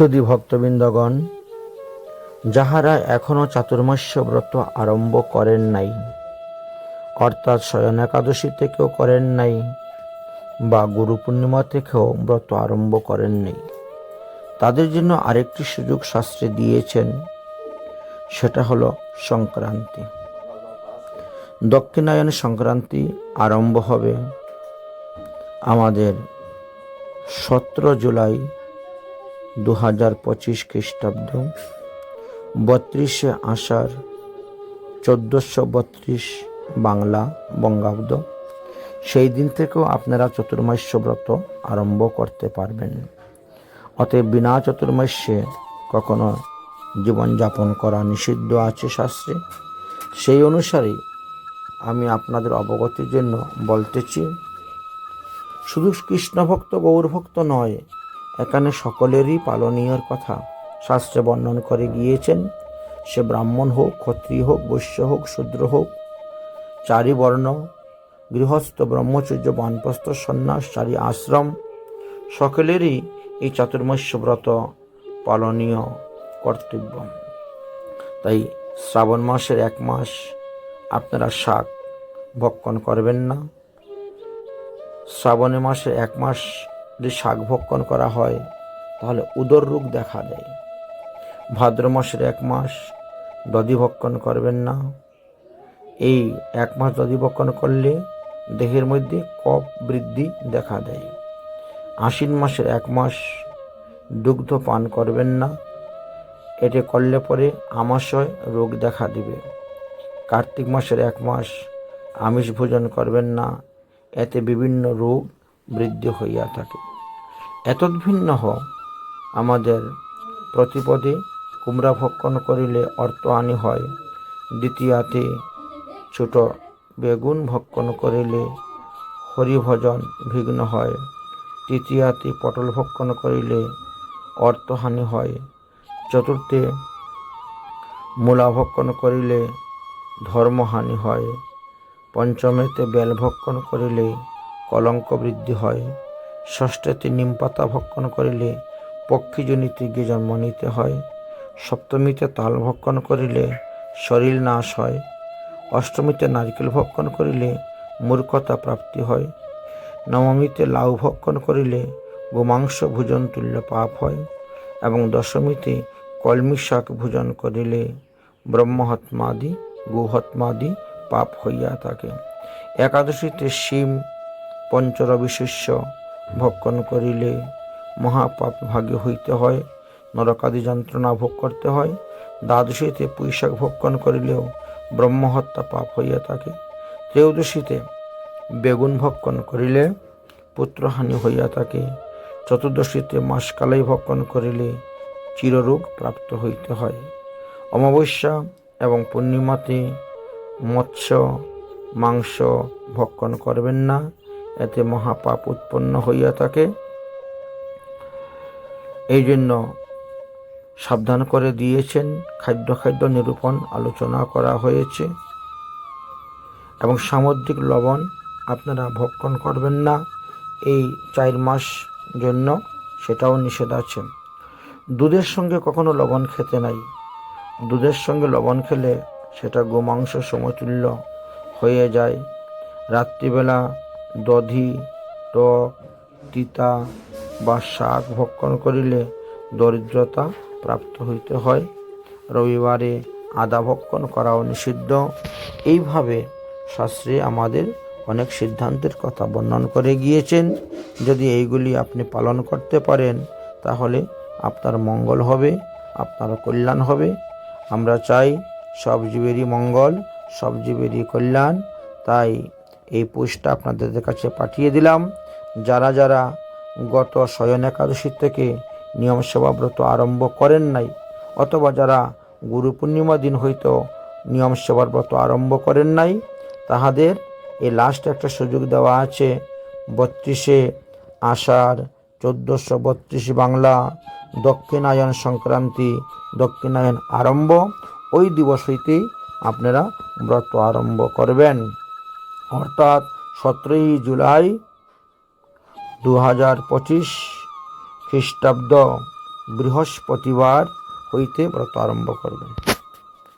সুদী ভক্তবৃন্দগণ, যাহারা এখনও চাতুর্মাস্য ব্রত আরম্ভ করেন নাই, অর্থাৎ শয়ন একাদশী থেকেও করেন নাই বা গুরু পূর্ণিমা থেকেও ব্রত আরম্ভ করেন নাই, তাদের জন্য আরেকটি সুযোগ শাস্ত্রে দিয়েছেন, সেটা হলো সংক্রান্তি। দক্ষিণায়ন সংক্রান্তি আরম্ভ হবে আমাদের সতেরো জুলাই দু হাজার পঁচিশ খ্রিস্টাব্দ, বত্রিশে আষাঢ়, চোদ্দোশো বত্রিশ বাংলা বঙ্গাব্দ। সেই দিন থেকেও আপনারা চতুর্মাস্য ব্রত আরম্ভ করতে পারবেন। অতএব বিনা চতুর্মাস্যে কখনো জীবনযাপন করা নিষিদ্ধ আছে শাস্ত্রে। সেই অনুসারে আমি আপনাদের অবগতির জন্য বলতেছি, শুধু কৃষ্ণভক্ত, গৌরভক্ত নয় এখানে সকলেরই পালনীয়র কথা। শাস্ত্রে বর্ণন করে গিয়েছেন, সে ব্রাহ্মণ হোক, ক্ষত্রিয় হোক, বৈশ্য হোক, শূদ্র হোক চারি বর্ণ গৃহস্থ, ব্রহ্মচর্য, বানপ্রস্থ, সন্ন্যাস, চারি আশ্রম, সকলেরই এই চাতুর্মাস্য ব্রত পালনীয় কর্তব্য। তাই শ্রাবণ মাসের এক মাস আপনারা শাক ভক্ষণ করবেন না। শ্রাবণে মাসে এক মাস যদি শাক ভক্ষণ করা হয়, তাহলে উদর রোগ দেখা দেয়। ভাদ্র মাসের এক মাস দধি ভক্ষণ করবেন না। এই এক মাস দধি ভক্ষণ করলে দেহের মধ্যে কফ বৃদ্ধি দেখা দেয়। আশ্বিন মাসের এক মাস দুগ্ধ পান করবেন না। এটি করলে পরে আমাশয় রোগ দেখা দিবে। কার্তিক মাসের এক মাস আমিষ ভোজন করবেন না। এতে বিভিন্ন রোগ বৃদ্ধি হইয়া থাকে। এতদ্ভিন্ন আমাদের প্রতিপদে কুমড়া ভক্ষণ করিলে অর্থহানি হয়। দ্বিতীয়াতে, ছোট বেগুন ভক্ষণ করিলে হরিভজন বিঘ্ন হয়। তৃতীয়াতে, পটল ভক্ষণ করিলে অর্থহানি হয়। চতুর্থে, মূলা ভক্ষণ করিলে ধর্মহানি হয়। পঞ্চমেতে, বেল ভক্ষণ করিলে কলঙ্ক বৃদ্ধি হয়। ষষ্ঠতে নিম পাতা ভক্ষণ করিলে পক্ষীজনিতে গিয়ে জন্ম নিতে হয়। সপ্তমীতে তাল ভক্ষণ করিলে শরীর নাশ হয়। অষ্টমীতে নারকেল ভক্ষণ করিলে মূর্খতা প্রাপ্তি হয়। নবমীতে লাউ ভক্ষণ করিলে গোমাংস ভোজন তুল্য পাপ হয় এবং দশমীতে কলমি শাক ভোজন করিলে ব্রহ্মহত্মাদি, গোহত্মাদি পাপ হইয়া থাকে। একাদশীতে শিম পঞ্চরবিশিষ্য ভক্ষণ করিলে মহাপাপ ভাগে হইতে হয়, নরকাদি যন্ত্রণা ভোগ করতে হয়। দ্বাদশীতে পুঁইশাক ভক্ষণ করিলেও ব্রহ্মহত্যা পাপ হইয়া থাকে। ত্রয়োদশীতে বেগুন ভক্ষণ করিলে পুত্রহানি হইয়া থাকে। চতুর্দশীতে মাসকালাই ভক্ষণ করিলে চিররোগ প্রাপ্ত হইতে হয়। অমাবস্যা এবং পূর্ণিমাতে মৎস্য, মাংস ভক্ষণ করবেন না। এতে মহাপাপ উৎপন্ন হইয়া থাকে। এই জন্য সাবধান করে দিয়েছেন, খাদ্য খাদ্য নিরূপণ আলোচনা করা হয়েছে। এবং সামুদ্রিক লবণ আপনারা ভক্ষণ করবেন না এই চার মাস জন্য, সেটাও নিষেধ আছে। দুধের সঙ্গে কখনো লবণ খেতে নাই। দুধের সঙ্গে লবণ খেলে সেটা গোমাংস সমতুল্য হয়ে যায়। রাত্রিবেলা দধি টক তিতা বা শাক ভক্ষণ করিলে দরিদ্রতা প্রাপ্ত হইতে হয়। রবিবারে আদা ভক্ষণ করাও নিষিদ্ধ। এইভাবে শাস্ত্রে আমাদের অনেক সিদ্ধান্তের কথা বর্ণন করে গিয়েছেন। যদি এইগুলি আপনি পালন করতে পারেন, তাহলে আপনার মঙ্গল হবে, আপনার কল্যাণ হবে। আমরা চাই সব জীবেরই মঙ্গল, সব জীবেরই কল্যাণ। তাই এই পোস্টটা আপনাদের কাছে পাঠিয়ে দিলাম। যারা যারা গত শয়ন একাদশী থেকে নিয়ম সেবা ব্রত আরম্ভ করেন নাই, অথবা যারা গুরু পূর্ণিমা দিন হয়তো নিয়ম সেবার ব্রত আরম্ভ করেন নাই, তাহাদের এই লাস্ট একটা সুযোগ দেওয়া আছে। বত্রিশে আষাঢ়, চোদ্দোশো বত্রিশ বাংলা, দক্ষিণায়ন সংক্রান্তি, দক্ষিণায়ন আরম্ভ, ওই দিবস হইতেই আপনারা ব্রত আরম্ভ করবেন। অর্থাৎ সতেরোই জুলাই দু হাজার পঁচিশ খ্রিস্টাব্দ বৃহস্পতিবার হইতে ব্রত আরম্ভ করবেন।